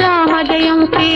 రామజయం Shri